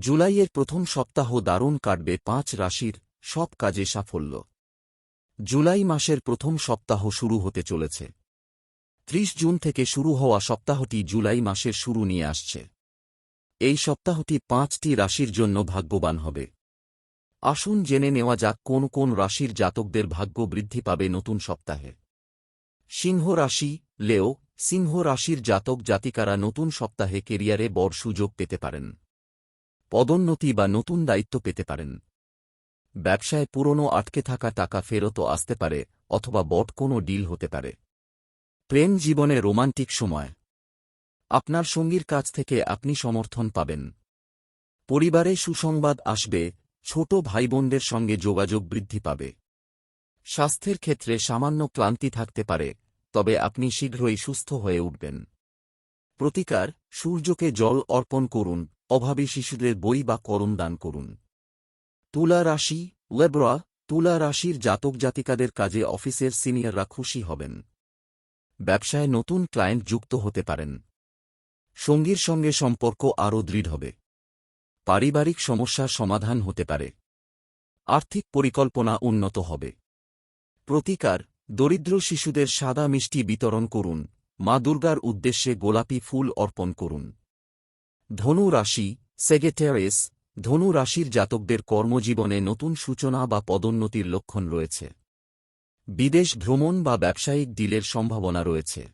জুলাইয়ের প্রথম সপ্তাহ দারুণ কাটবে, পাঁচ রাশির সব কাজে সাফল্য। জুলাই মাসের প্রথম সপ্তাহ শুরু হতে চলেছে। ত্রিশ জুন থেকে শুরু হওয়া সপ্তাহটি জুলাই মাসের শুরু নিয়ে আসছে। এই সপ্তাহটি পাঁচটি রাশির জন্য ভাগ্যবান হবে। আসুন জেনে নেওয়া যাক কোন কোন রাশির জাতকদের ভাগ্য বৃদ্ধি পাবে নতুন সপ্তাহে। সিংহ রাশি, লেও, সিংহ রাশির জাতক জাতিকারা নতুন সপ্তাহে কেরিয়ারে বড় সুযোগ পেতে পারেন। পদোন্নতি বা নতুন দায়িত্ব পেতে পারেন। ব্যবসায় পুরনো আটকে থাকা টাকা ফেরতও আসতে পারে অথবা বট কোনো ডিল হতে পারে। প্রেম জীবনে রোমান্টিক সময়। আপনার সঙ্গীর কাছ থেকে আপনি সমর্থন পাবেন। পরিবারে সুসংবাদ আসবে, ছোট ভাইবোনদের সঙ্গে যোগাযোগ বৃদ্ধি পাবে। স্বাস্থ্যের ক্ষেত্রে সামান্য ক্লান্তি থাকতে পারে, তবে আপনি শীঘ্রই সুস্থ হয়ে উঠবেন। প্রতিকার, সূর্যকে জল অর্পণ করুন অভাবী শিশুদের বই বা করম দান করুন। তুলা রাশি, লেব্রা, তুলা রাশির জাতক জাতিকাদের কাজে অফিসের সিনিয়ররা খুশি হবেন। ব্যবসায় নতুন ক্লায়েন্ট যুক্ত হতে পারেন। সঙ্গীর সঙ্গে সম্পর্ক আরও দৃঢ় হবে। পারিবারিক সমস্যার সমাধান হতে পারে। আর্থিক পরিকল্পনা উন্নত হবে। প্রতিকার, দরিদ্র শিশুদের সাদা মিষ্টি বিতরণ করুন। মা দুর্গার উদ্দেশ্যে গোলাপি ফুল অর্পণ করুন। ধনু রাশি সেগেটেরিস ধনু রাশির জাতকদের কর্মজীবনে নতুন সূচনা বা পদোন্নতির লক্ষণ রয়েছে। বিদেশ ভ্রমণ বা ব্যবসায়িক ডিলের সম্ভাবনা রয়েছে।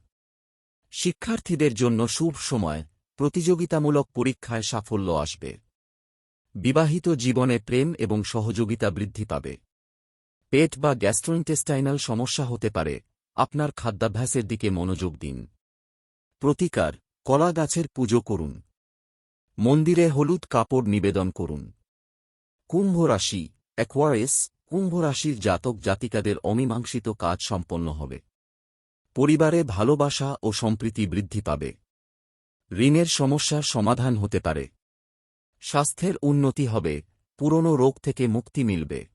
শিক্ষার্থীদের জন্য শুভ সময়, প্রতিযোগিতামূলক পরীক্ষায় সাফল্য আসবে। বিবাহিত জীবনে প্রেম এবং সহযোগিতা বৃদ্ধি পাবে। পেট বা গ্যাস্ট্রোইন্টেস্টাইনাল সমস্যা হতে পারে, আপনার খাদ্যাভ্যাসের দিকে মনোযোগ দিন। প্রতিকার, কলা গাছের পুজো করুন। মন্দিরে হলুদ কাপড় নিবেদন করুন। কুম্ভ রাশি অ্যাকোয়ারিস কুম্ভ রাশির জাতক জাতিকাদের অমীমাংসিত কাজ সম্পন্ন হবে। পরিবারে ভালোবাসা ও সম্প্রীতি বৃদ্ধি পাবে। ঋণের সমস্যার সমাধান হতে পারে। স্বাস্থ্যের উন্নতি হবে, পুরনো রোগ থেকে মুক্তি মিলবে।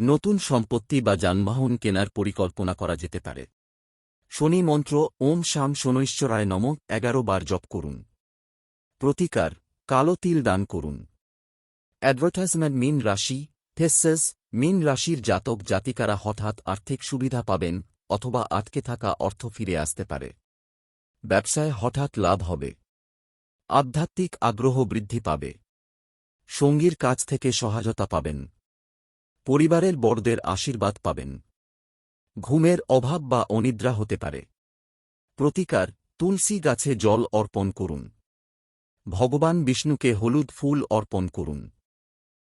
নতুন সম্পত্তি বা যানবাহন কেনার পরিকল্পনা করা যেতে পারে। শনি মন্ত্র, ওম শাম শনৈশ্বরায় নম, এগারো বার জপ করুন। প্রতিকার, কালো তিল দান করুন। অ্যাডভার্টাইজমেন্ট মিন রাশি থেসেস মিন রাশির জাতক জাতিকারা হঠাৎ আর্থিক সুবিধা পাবেন অথবা আটকে থাকা অর্থ ফিরে আসতে পারে। ব্যবসায় হঠাৎ লাভ হবে। আধ্যাত্মিক আগ্রহ বৃদ্ধি পাবে। সঙ্গীর কাছ থেকে সহায়তা পাবেন। পরিবারের বড়দের আশীর্বাদ পাবেন। ঘুমের অভাব বা অনিদ্রা হতে পারে। প্রতিকার, তুলসী গাছে জল অর্পণ করুন। ভগবান বিষ্ণুকে হলুদ ফুল অর্পণ করুন।